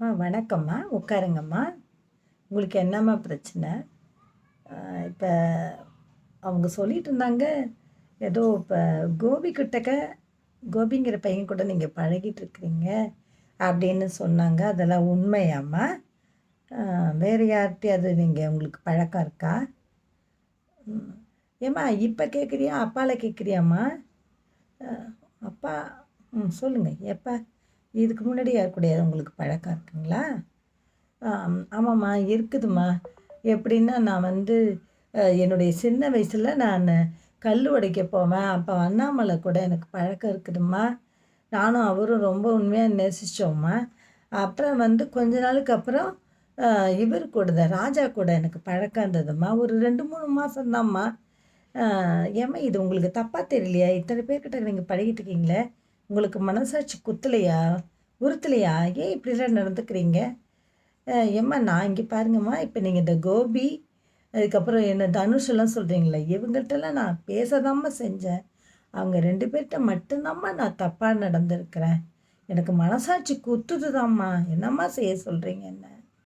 ஆ வணக்கம்மா. உட்காருங்கம்மா. உங்களுக்கு என்னம்மா பிரச்சனை? இப்போ அவங்க சொல்லிட்டு இருந்தாங்க. ஏதோ இப்போ கோபி கிட்டக்க கோபிங்கிற பையன் கூட நீங்கள் பழகிட்டு இருக்கிறீங்க அப்படின்னு சொன்னாங்க. அதெல்லாம் உண்மையாம்மா. வேறு வேறு அது நீங்கள் உங்களுக்கு பழக்கம் இருக்கா? ஏம்மா இப்போ கேட்குறியா அப்பாவில் கேட்குறியாம்மா அப்பா ம் சொல்லுங்கள் எப்போ? இதுக்கு முன்னாடி யார் கூடயாவது உங்களுக்கு பழக்கம் இருக்குங்களா? ஆமாம்மா இருக்குதும்மா. எப்படின்னா நான் வந்து என்னுடைய சின்ன வயசில் நான் கல் உடைக்க போவேன். அப்போ அண்ணாமலை கூட எனக்கு பழக்கம் இருக்குதும்மா. நானும் அவரும் ரொம்ப உண்மையாக நேசித்தோம்மா அப்புறம் வந்து கொஞ்ச நாளுக்கு அப்புறம் இவர் கூட தான் ராஜா கூட எனக்கு பழக்கம் இருந்ததும்மா. ஒரு ரெண்டு மூணு மாதம்தாம்மா ஏம்மா இது உங்களுக்கு தப்பாக தெரியலையா? இத்தனை பேர்கிட்ட நீங்கள் பழகிட்டு இருக்கீங்களே. உங்களுக்கு மனசாட்சி குத்தலையா உறுத்தலையா? ஏன் இப்படிலாம் நடந்துக்கிறீங்க? ஏம்மா நான் இங்கே பாருங்கம்மா இப்போ நீங்கள் இந்த கோபி அதுக்கப்புறம் என்ன தனுஷ் எல்லாம் சொல்கிறீங்களே இவங்கள்ட்டெல்லாம் நான் பேசதாம்மா செஞ்சேன். அவங்க ரெண்டு பேர்கிட்ட மட்டும்தாம்மா நான் தப்பாக நடந்திருக்கிறேன். எனக்கு மனசாட்சி குத்துதுதாம்மா. என்னம்மா செய்ய சொல்கிறீங்க என்ன?